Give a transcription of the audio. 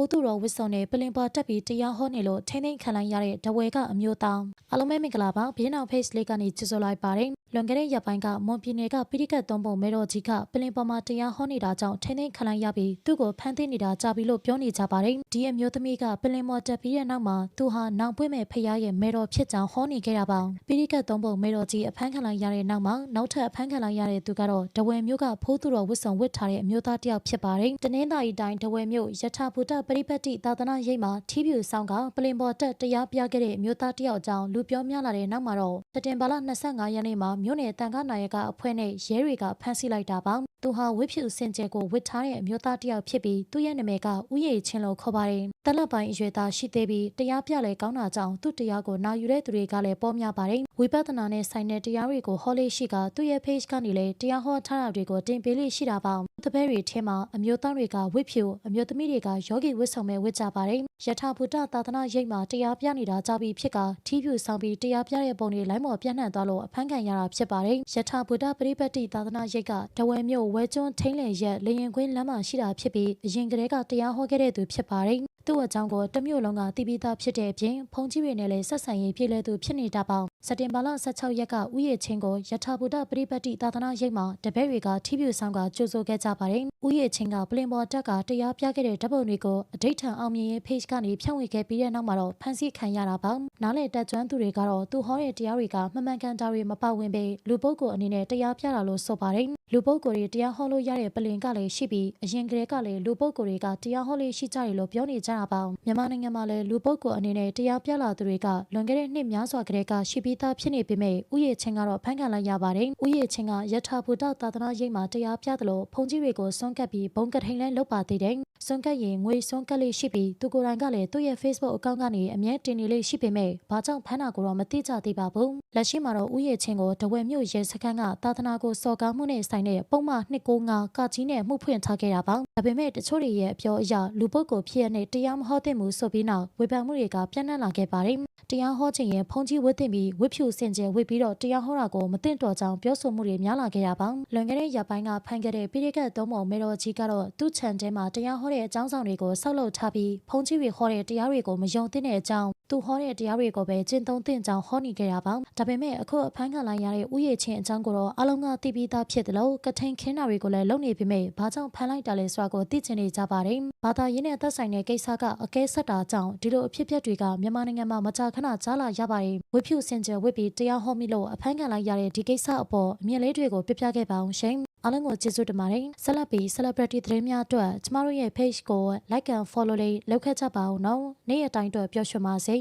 ဖိုးသူတော်ဝစ်စုံနဲ့ပလင်ပွားတက်ပြီးတရားဟောနေလို့ထိမ့်သိမ့်ခံလိုက်ရတဲ့ဒဝဲကအမျိုးသားအားလုံးပဲမင်္ဂလာပါဘင်းအောင် face လေးကနေကြိုဆိုလိုက်ပါတယ် လွန်ခဲ့တဲ့ရက်ပိုင်းကမွန်ပြည်နယ်ကပိဋကတ်သုံးပုံမဲတော်ကြီးကပလင်ပေါ်မှာတရားဟောနေတာကြောင့်ထိမ့်သိမ့်ခံလိုက်ရပြီးသူ့ကိုဖမ်းသိနေတာကြာပြီလို့ပြောနေကြပါတယ်ဒီအမျိုးသမီးကပလင်ပေါ်တက်ပြီးတဲ့နောက်မှာသူဟာနောင်ပွေးမဲ့ဖရားရဲ့မဲတော်ဖြစ်ကြောင်းဟောနေခဲ့တာပါပိဋကတ်သုံးပုံမဲတော်ကြီးအဖမ်းခံလိုက်ရတဲ့နောက်မှာနောက်ထပ်အဖမ်းခံလိုက်ရတဲ့သူကတော့ဒဝဲမျိုးကဖိုးသူတော်ဝစ်စုံဝစ်ထားတဲ့အမျိုးသားတစ်ယောက်ဖြစ်ပါတယ်တနင်္သာရီတိုင်းဒဝဲမျိုးယထာဘူတပရိပတ်တိသာသနာရိပ်မှာထီးပြူဆောင်ကပလင်ပေါ်တက်တရားပြခဲ့တဲ့အမျိုးသားတစ်ယောက်အကြောင်းလူပြောများလာတဲ့နောက်မှာတော့စက်တင်ဘာလ25ရက်နေ့မှာမြို့နယ်တန်ခါနာယကအဖွဲ့နဲ့ရဲတွေကဖမ်းဆီးလိုက်တာပါသူဟာဝစ်ဖြူစင်ကြယ်ကိုဝစ်ထားတဲ့အမျိုးသားတစ်ယောက်ဖြစ်ပြီးသူ့ရဲ့နာမည်ကဥယေချင်းလို့ခေါ်ပါတယ်တလက်ပိုင်းအရွယ်သားရှိသေးပြီးတရားပြလဲကောင်းတာကြောင့်သူ့တရားကိုနာယူတဲ့သူတွေကလည်းပေါ်များပါတယ်ဝိပဿနာနဲ့ဆိုင်တဲ့တရားတွေကိုဟောလေးရှိကသူ့ရဲ့ page ကနေလည်းတရားဟောထားတာတွေကိုတင်ပေးလေးရှိတာပါတပည့်တွေထဲမှာအမျိုးသားတွေကဝစ်ဖြူအမျိုးသမီးတွေကယောဂီဝစ်ဆောင်မဲ့ဝစ်ကြပါတယ်ယထာဘုဒ္ဓသာသနာရိပ်မှာတရားပြနေတာကြပြီးဖြစ်ကထီးဖြူဆောင်ပြီးတရားပြတဲ့ပုံတွေလိုင်းပေါ်ပြန့်နှံ့သွားလို့အဖမ်းခံရတာဖြစ်ပါတယ်ယထာဘုဒ္ဓပရိပတ်တိသာသနာရိပ်ကဒဝဲမြို့ဝဲကျွန်းထိန်လယ်ရက်လေရင်ခွင်းလမ်းမှာရှိတာဖြစ်ပြီးအရင်ကတည်းကတရားဟောခဲ့တဲ့သူဖြစ်ပါတယ် သူ့အကြောင်းကိုတမျိုးလုံးကတည်ပြီးသားဖြစ်တဲ့အပြင်ဖုန်ကြီးတွေနဲ့လည်းဆက်ဆံရေးပြည်လဲသူဖြစ်နေတာပေါ့စက်တင်ဘာလ16ရက်ကဥယျာဉ်ချင်းကိုယထာဘုဒ္ဓပရိပတ်တိသာသနာရိပ်မှာတပည့်တွေကထီးပြူဆောင်ကကြိုဆိုခဲ့ကြပါတယ်ဥယျာဉ်ချင်းကပလင်ပေါ်တက်ကတရားပြခဲ့တဲ့ဓာတ်ပုံတွေကိုအဋိဌံအောင်မြင်ရေး page ကနေဖြန့်ဝေခဲ့ပြီးတဲ့နောက်မှာတော့ဖန်ဆီးခံရတာပါနားလေတက်ကျွမ်းသူတွေကတော့သူဟောတဲ့တရားတွေကမမှန်ကန်တာတွေမပါဝင်ပေလူပုဂ္ဂိုလ်အနေနဲ့တရားပြတာလို့ဆိုပါတယ် လူပုဂ္ဂိုလ်တွေတရားဟောလို့ရတဲ့ပလင်ကလည်းရှိပြီးအရင်ကတည်းကလည်းလူပုဂ္ဂိုလ်တွေကတရားဟောလေးရှိကြတယ်လို့ပြောနေကြတာပါမြန်မာနိုင်ငံမှာလည်းလူပုဂ္ဂိုလ်အနေနဲ့တရားပြလာသူတွေကလွန်ခဲ့တဲ့နှစ်များစွာကတည်းကရှိပြီးသားဖြစ်နေပေမဲ့ဥယျာဉ်ချင်းကတော့ဖန်ခံလိုက်ရပါတယ်ဥယျာဉ်ချင်းကယထာဘုဒ္ဓသာသနာရိပ်မှာတရားပြသလိုဖုန်ကြီးတွေကိုစွန့်ကပ်ပြီးဘုံကထိန်လဲလုပ်ပါသေးတယ် စွန့်ကပ်ရင်ငွေစွန့်ကပ်လေးရှိပြီးသူကိုယ်တိုင်ကလည်းသူ့ရဲ့ Facebook အကောင့်ကနေအမြဲတင်နေလေးရှိပေမဲ့ဘာကြောင့်ဖမ်းတာကိုတော့မသိကြသေးပါဘူးလက်ရှိမှာတော့ဥယျာဉ်ချင်းကိုတဝဲမြို့ရဲစခန်းကသာသနာကိုစော်ကားမှုနဲ့ဆိုင်တဲ့ပုံမှန်295ကကြီးနဲ့မှုဖွင့်ထားခဲ့တာပါဒါပေမဲ့တချို့တွေရဲ့အပြောအရလူပုဂ္ဂိုလ်ဖြစ်ရတဲ့တရားမဟောသင့်ဘူးဆိုပြီးနောက်ဝေဖန်မှုတွေကပြန့်နှံ့လာခဲ့ပါတယ် တရားဟောခြင်းရဲ့ဖုန်ကြီးဝတ်တင်ပြီးဝစ်ဖြူစင်ကြယ်ဝစ်ပြီးတော့တရားဟောတာကိုမသိတော်ကြောင်ပြောဆိုမှုတွေများလာခဲ့တာပါလွန်ခဲ့တဲ့ရက်ပိုင်းကဖန်ခဲ့တဲ့ပိရိကတ်သုံးပုံမေတော်ကြီးကတော့သူ့ခြံထဲမှာတရားဟောတဲ့အကြောင်းဆောင်တွေကိုဆောက်လုပ်ထားပြီးဖုန်ကြီးတွေဟောတဲ့တရားတွေကိုမယုံသင့်တဲ့အကြောင်းသူဟောတဲ့တရားတွေကိုပဲကျင့်သုံးသင့်ကြောင်းဟောနေခဲ့တာပါဒါပေမဲ့အခုအဖမ်းခံလိုက်ရတဲ့ဥယျာဉ်ချင်းအကြောင်းကိုတော့အလုံးကသိပြီးသားဖြစ်တယ်လို့ကထိန်ခင်းတာတွေကိုလည်းလုပ်နေပေမဲ့ဘာကြောင့်ဖမ်းလိုက်တာလဲဆိုတာကိုသိချင်နေကြပါတယ်ဘာသာရေးနဲ့သက်ဆိုင်တဲ့ကိစ္စကအကဲဆက်တာကြောင့်ဒီလိုအဖြစ်အပျက်တွေကမြန်မာနိုင်ငံမှာမကြာခဏကြားလာရပါတယ်ဝစ်ဖြူစင်ကြယ်ဝစ်ပြီးတရားဟောမိလို့အဖမ်းခံလိုက်ရတဲ့ဒီကိစ္စအပေါ်အမြင်လေးတွေကိုပြပြခဲ့ပါအောင်ရှင်အားလုံးကိုကျေးဇူးတင်ပါတယ်ဆက်လက်ပြီး celebrity သတင်းများအတွက်ကျမတို့ရဲ့ page ကို like and follow လေးလုပ်ခဲ့ကြပါဦးနော်နေ့ရက်တိုင်းအတွက်ပျော်ရွှင်ပါစေ